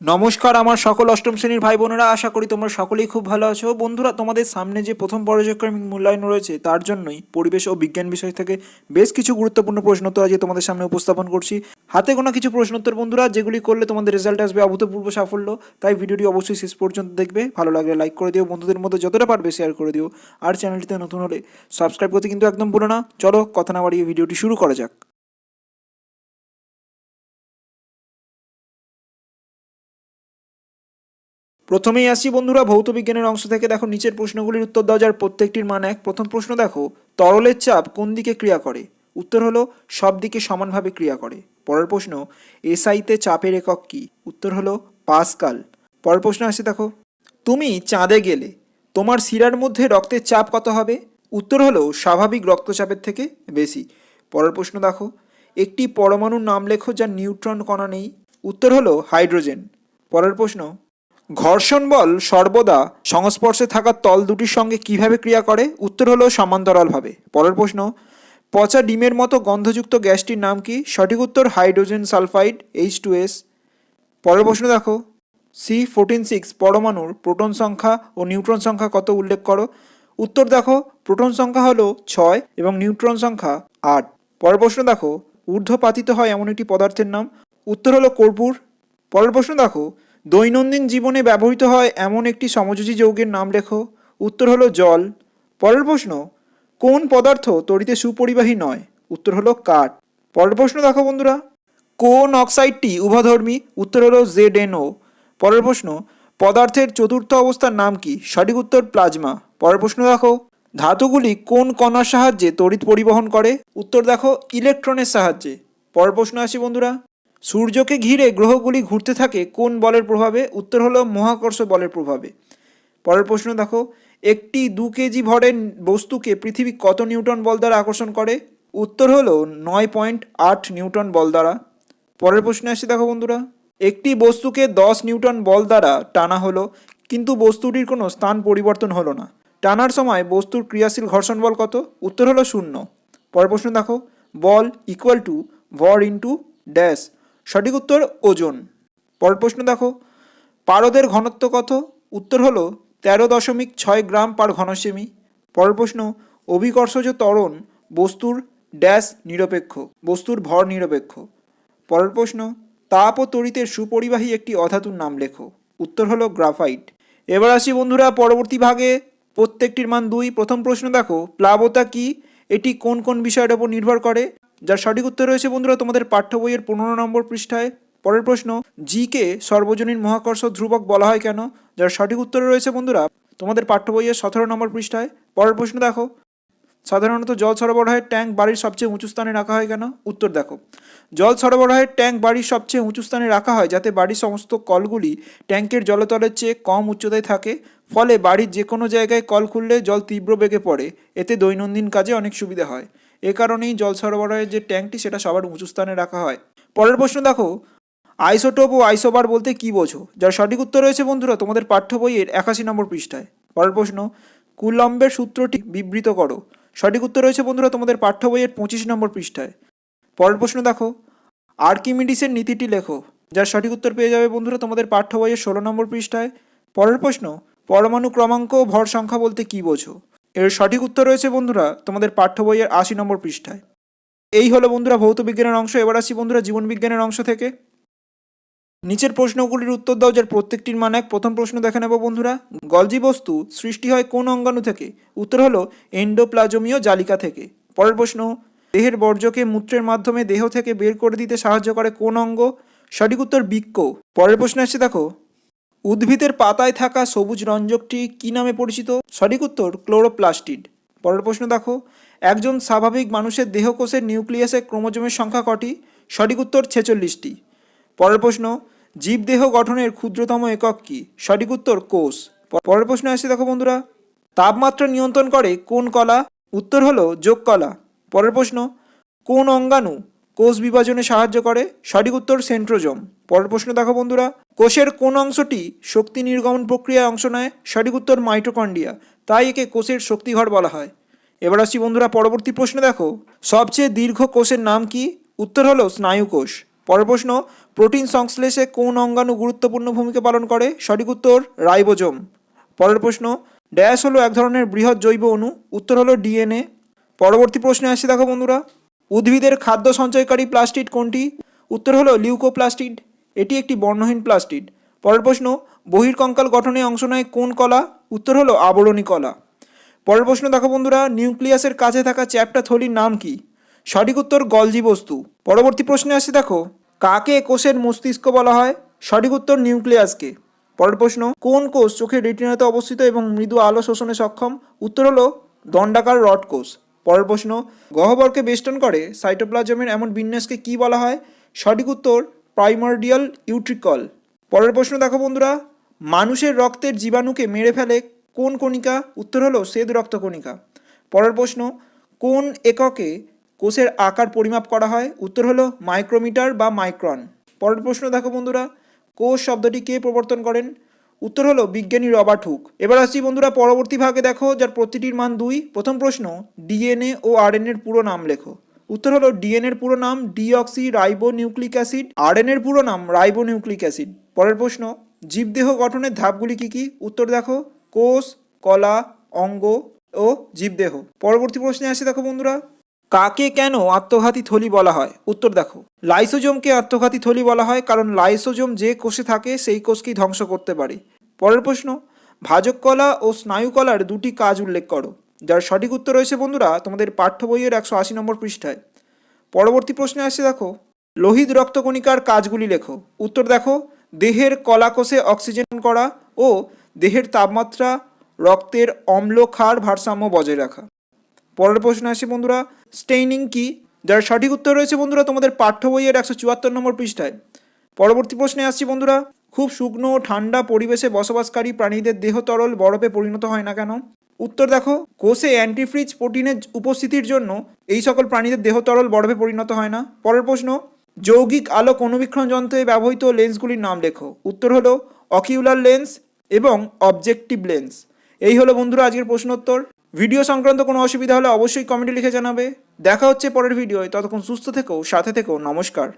নমস্কার আমার সকল অষ্টম শ্রেণির ভাই বোনেরা, আশা করি তোমরা সকলেই খুব ভালো আছো। বন্ধুরা, তোমাদের সামনে যে প্রথম পর্যায়ক্রমিক মূল্যায়ন রয়েছে, তার জন্যই পরিবেশ ও বিজ্ঞান বিষয় থেকে বেশ কিছু গুরুত্বপূর্ণ প্রশ্নোত্তর আজকে তোমাদের সামনে উপস্থাপন করছি। হাতে গোনা কিছু প্রশ্নোত্তর বন্ধুরা, যেগুলি করলে তোমাদের রেজাল্ট আসবে অভূতপূর্ব সাফল্য। তাই ভিডিওটি অবশ্যই শেষ পর্যন্ত দেখবে। ভালো লাগলে লাইক করে দিও, বন্ধুদের মধ্যে যতটা পারবে শেয়ার করে দিও। আর চ্যানেলটিতে নতুন হলে সাবস্ক্রাইব করতে কিন্তু একদম ভুলো না। চলো, কথা না বাড়িয়ে ভিডিওটি শুরু করা যাক। প্রথমেই আসি বন্ধুরা, ভৌত বিজ্ঞানের অংশ থেকে। দেখো, নিচের প্রশ্নগুলির উত্তর দাও, যার প্রত্যেকটির মান এক। প্রথম প্রশ্ন দেখো, তরলের চাপ কোন দিকে ক্রিয়া করে? উত্তর হলো, সব দিকে সমানভাবে ক্রিয়া করে। পরের প্রশ্ন এসআইতে চাপের একক কি? উত্তর হলো, পাসকাল। পরের প্রশ্ন আসে দেখো, তুমি চাঁদে গেলে, তোমার শিরার মধ্যে রক্তের চাপ কত হবে? উত্তর হলো, স্বাভাবিক রক্তচাপের থেকে বেশি। পরের প্রশ্ন দেখো, একটি পরমাণুর নাম লেখো যার নিউট্রন কণা নেই। উত্তর হলো, হাইড্রোজেন। পরের প্রশ্ন ঘর্ষণ বল সর্বদা সংস্পর্শে থাকা তল দুটির সঙ্গে কীভাবে ক্রিয়া করে? উত্তর হলো সমান্তরালভাবে। পরের প্রশ্ন, পচা ডিমের মতো গন্ধযুক্ত গ্যাসটির নাম কি? সঠিক উত্তর, hydrogen sulphide H two S পরের প্রশ্ন দেখো সি ফোরটিন সিক্স পরমাণুর প্রোটন সংখ্যা ও নিউট্রন সংখ্যা কত উল্লেখ করো? উত্তর দেখো, প্রোটন সংখ্যা হলো ছয় এবং নিউট্রন সংখ্যা আট। পরের প্রশ্ন দেখো, ঊর্ধ্বপাতিত হয় এমন একটি পদার্থের নাম। উত্তর হলো কর্পূর। পরের প্রশ্ন দেখো দৈনন্দিন জীবনে ব্যবহৃত হয় এমন একটি সমযোজী যৌগের নাম লেখো। উত্তর হলো জল। পরের প্রশ্ন, কোন পদার্থ তড়িতে সুপরিবাহী নয়? উত্তর হলো কাঠ। পরের প্রশ্ন দেখো বন্ধুরা। কোন অক্সাইডটি উভধর্মী? উত্তর হলো জেড এনও পরের প্রশ্ন, পদার্থের চতুর্থ অবস্থার নাম কি? সঠিক উত্তর প্লাজমা। পরের প্রশ্ন দেখো, ধাতুগুলি কোন কণার সাহায্যে তড়িৎ পরিবহন করে? উত্তর দেখো, ইলেকট্রনের সাহায্যে। পরের প্রশ্ন আসি বন্ধুরা। সূর্যকে ঘিরে গ্রহগুলি ঘুরতে থাকে কোন বলের প্রভাবে? উত্তর হলো মহাকর্ষ বলের প্রভাবে। পরের প্রশ্ন দেখো, একটি দু কেজি ভরের বস্তুকে পৃথিবী কত নিউটন বল দ্বারা আকর্ষণ করে? উত্তর হলো নয় পয়েন্ট আট নিউটন বল দ্বারা। পরের প্রশ্নে আসি দেখো বন্ধুরা, একটি বস্তুকে দশ নিউটন বল দ্বারা টানা হলো, কিন্তু বস্তুটির কোনো স্থান পরিবর্তন হলো না। টানার সময় বস্তুর ক্রিয়াশীল ঘর্ষণ বল কত? উত্তর হলো শূন্য। পরের প্রশ্ন দেখো, বল ইকুয়াল টু ভর ইন্টু ড্যাশ সঠিক উত্তর ওজন। পরের প্রশ্ন দেখো। পারদের ঘনত্ব কত? উত্তর হলো তেরো দশমিক ছয় গ্রাম পার ঘনসেমি। পরের প্রশ্ন, অভিকর্ষজ ত্বরণ বস্তুর ড্যাশ নিরপেক্ষ, বস্তুর ভর নিরপেক্ষ। পরের প্রশ্ন, তাপ ও তড়িতের সুপরিবাহী একটি অধাতুর নাম লেখো। উত্তর হলো গ্রাফাইট। এবার আসি বন্ধুরা পরবর্তী ভাগে। প্রত্যেকটির মান দুই। প্রথম প্রশ্ন দেখো, প্লাবতা কি? এটি কোন কোন বিষয়ের ওপর নির্ভর করে? যার সঠিক উত্তর রয়েছে বন্ধুরা তোমাদের পাঠ্য বইয়ের পনেরো নম্বর পৃষ্ঠায়। পরের প্রশ্ন, জিকে সর্বজনীন মহাকর্ষ ধ্রুবক বলা হয় কেন? যার সঠিক উত্তর রয়েছে বন্ধুরা তোমাদের পাঠ্য বইয়ের সতেরো নম্বর পৃষ্ঠায়। পরের প্রশ্ন দেখো, সাধারণত জল সরবরাহের ট্যাঙ্ক বাড়ির সবচেয়ে উঁচু স্থানে রাখা হয় কেন? উত্তর দেখো, জল সরবরাহের ট্যাঙ্ক বাড়ির সবচেয়ে উঁচু স্থানে রাখা হয় যাতে বাড়ির সমস্ত কলগুলি ট্যাঙ্কের জলতলের চেয়ে কম উচ্চতায় থাকে। ফলে বাড়ির যে কোনো জায়গায় কল খুললে জল তীব্র বেগে পড়ে, এতে দৈনন্দিন কাজে অনেক সুবিধা হয়। এ কারণেই জল সরবরাহের যে ট্যাঙ্কটি সেটা সবার উঁচু স্থানে রাখা হয়। পরের প্রশ্ন দেখো, আইসোটোপ ও আইসোবার বলতে কি বোঝো? যার সঠিক উত্তর রয়েছে বন্ধুরা, তোমাদের পাঠ্য বইয়ের একাশি নম্বর পৃষ্ঠায়। পরের প্রশ্ন, কুলম্বের সূত্রটি বিবৃত করো। সঠিক উত্তর রয়েছে বন্ধুরা, তোমাদের পাঠ্য বইয়ের পঁচিশ নম্বর পৃষ্ঠায়। পরের প্রশ্ন দেখো, আর্কিমিডিসের নীতিটি লেখো। যার সঠিক উত্তর পেয়ে যাবে বন্ধুরা, তোমাদের পাঠ্য বইয়ের ষোলো নম্বর পৃষ্ঠায়। পরের প্রশ্ন, পরমাণু ক্রমাঙ্ক ও ভর সংখ্যা বলতে কি বোঝো? এর সঠিক উত্তর রয়েছে বন্ধুরা তোমাদের পাঠ্য বইয়ের আশি নম্বর পৃষ্ঠায়। এই হলো বন্ধুরা ভৌত বিজ্ঞানের অংশ, এবার আসি বন্ধুরা জীবন বিজ্ঞানের অংশ থেকে। নিচের প্রশ্নগুলির উত্তর দাও, যার প্রত্যেকটির মান এক। প্রথম প্রশ্ন দেখে নেব বন্ধুরা। গলজি বস্তু সৃষ্টি হয় কোন অঙ্গাণু থেকে? উত্তর হলো এন্ডোপ্লাজমীয় জালিকা থেকে। পরের প্রশ্ন, দেহের বর্জ্যকে মূত্রের মাধ্যমে দেহ থেকে বের করে দিতে সাহায্য করে কোন অঙ্গ? সঠিক উত্তর বৃক্ক। পরের প্রশ্ন আসছে, দেখো উদ্ভিদের পাতায় থাকা সবুজ রঞ্জকটি কি নামে পরিচিত? সঠিক উত্তর, ক্লোরোপ্লাস্টিড। পরের প্রশ্ন দেখো। একজন স্বাভাবিক মানুষের দেহকোষের নিউক্লিয়াসের ক্রোমোজোমের সংখ্যা কটি? সঠিক উত্তর, ছেচল্লিশটি। পরের প্রশ্ন, জীবদেহ গঠনের ক্ষুদ্রতম একক কি? সঠিক উত্তর, কোষ। পরের প্রশ্ন আসছে দেখো বন্ধুরা। তাপমাত্রা নিয়ন্ত্রণ করে কোন কলা? উত্তর হলো যোগ কলা পরের প্রশ্ন, কোন অঙ্গাণু কোষ বিভাজনে সাহায্য করে। সঠিক উত্তর সেন্ট্রোজোম। পরের প্রশ্ন দেখো বন্ধুরা। কোষের কোন অংশটি শক্তি নির্গমন প্রক্রিয়ায় অংশ নেয়? সঠিক উত্তর মাইটোকন্ডিয়া তাই একে কোষের শক্তিঘর বলা হয়। এবার আসছি বন্ধুরা পরবর্তী প্রশ্ন দেখো। সবচেয়ে দীর্ঘ কোষের নাম কি? উত্তর হলো স্নায়ুকোষ পরের প্রশ্ন, প্রোটিন সংশ্লেষে কোন অঙ্গাণু গুরুত্বপূর্ণ ভূমিকা পালন করে? সঠিক উত্তর, রাইবোজোম। পরের প্রশ্ন, ড্যাশ হলো এক ধরনের বৃহৎ জৈব অণু। উত্তর হলো ডিএনএ। পরবর্তী প্রশ্নে আসছে দেখো বন্ধুরা। উদ্ভিদের খাদ্য সঞ্চয়কারী প্লাস্টিড কোনটি? উত্তর হলো লিউকোপ্লাস্টিড। এটি একটি বর্ণহীন প্লাস্টিড। পরের প্রশ্ন, বহির্কঙ্কাল গঠনে অংশ নেয় কোন কলা? উত্তর হলো আবরণী কলা। পরের প্রশ্ন দেখো বন্ধুরা, নিউক্লিয়াসের কাছে থাকা চ্যাপ্টা থলির নাম কি? সঠিক উত্তর, গলজি বস্তু। পরবর্তী প্রশ্নে আসছে দেখো, কাকে কোষের মস্তিষ্ক বলা হয়? সঠিক উত্তর, নিউক্লিয়াসকে। পরের প্রশ্ন, কোন কোষ চোখের রেটিনাতে অবস্থিত এবং মৃদু আলো শোষণে সক্ষম? উত্তর হলো দণ্ডাকার রড কোষ। পরের প্রশ্ন, গহ্বরকে বেষ্টন করে সাইটোপ্লাজমের এমন বিন্যাসকে কি বলা হয়? সঠিক উত্তর, প্রাইমার্ডিয়াল ইউট্রিকল। পরের প্রশ্ন দেখো বন্ধুরা, মানুষের রক্তের জীবাণুকে মেরে ফেলে কোন কণিকা? উত্তর হলো শ্বেত রক্ত কণিকা। পরের প্রশ্ন, কোন এককে কোষের আকার পরিমাপ করা হয়? উত্তর হলো মাইক্রোমিটার বা মাইক্রন। পরের প্রশ্ন দেখো বন্ধুরা, কোষ শব্দটি কে প্রবর্তন করেন? উত্তর হলো বিজ্ঞানী রবার্ট হুক। এবার আসছি বন্ধুরা পরবর্তী ভাগে দেখো, যার প্রতিটির মান দুই। প্রথম প্রশ্ন, ডিএনএ ও আরএনএ এর পুরো নাম লেখো। উত্তর হলো ডিএনএ এর পুরো নাম deoxyribonucleic acid, RNA এর পুরো নাম রাইবো নিউক্লিক অ্যাসিড। পরের প্রশ্ন, জীবদেহ গঠনের ধাপগুলি কি কি? উত্তর দেখো, কোষ, কলা, অঙ্গ ও জীবদেহ। পরবর্তী প্রশ্নে আসে দেখো বন্ধুরা। কাকে কেন আত্মঘাতী থলি বলা হয়? উত্তর দেখো। লাইসোজোমকে আত্মঘাতী থলি বলা হয় কারণ লাইসোজোম যে কোষে থাকে, সেই কোষকেই ধ্বংস করতে পারে। পরের প্রশ্ন ভাজক কলা ও স্নায়ু কলার দুটি কাজ উল্লেখ করো। যার সঠিক উত্তর রয়েছে বন্ধুরা, তোমাদের পাঠ্য বইয়ের একশো আশি নম্বর পৃষ্ঠায়। পরবর্তী প্রশ্নে আসছে দেখো, লোহিত রক্তকণিকার কাজগুলি লেখো। উত্তর দেখো, দেহের কলাকোষে অক্সিজেন করা ও দেহের তাপমাত্রা রক্তের অম্ল ক্ষার ভারসাম্য বজায় রাখা। পরের প্রশ্ন আসছে বন্ধুরা স্টেইনিং কি? যার সঠিক উত্তর রয়েছে বন্ধুরা তোমাদের পাঠ্য বইয়ের একশো চুয়াত্তর নম্বর পৃষ্ঠায়। পরবর্তী প্রশ্নে আসছি বন্ধুরা, খুব শুকনো ঠান্ডা পরিবেশে বসবাসকারী প্রাণীদের দেহ তরল বরফে পরিণত হয় না কেন? উত্তর দেখো, কোষে অ্যান্টিফ্রিজ প্রোটিনের উপস্থিতির জন্য এই সকল প্রাণীদের দেহ তরল বরফে পরিণত হয় না। পরের প্রশ্ন, যৌগিক আলোক অনুবীক্ষণ যন্ত্রে ব্যবহৃত লেন্সগুলির নাম লেখো। উত্তর হলো অকিউলার লেন্স এবং অবজেক্টিভ লেন্স এই হলো বন্ধুরা আজকের প্রশ্নোত্তর। ভিডিও সংক্রান্ত কোনো অসুবিধা হলে অবশ্যই কমেন্টে লিখে জানাবে। দেখা হচ্ছে পরের ভিডিওয়। ততক্ষণ সুস্থ থেকো, সাথে থেকো। নমস্কার।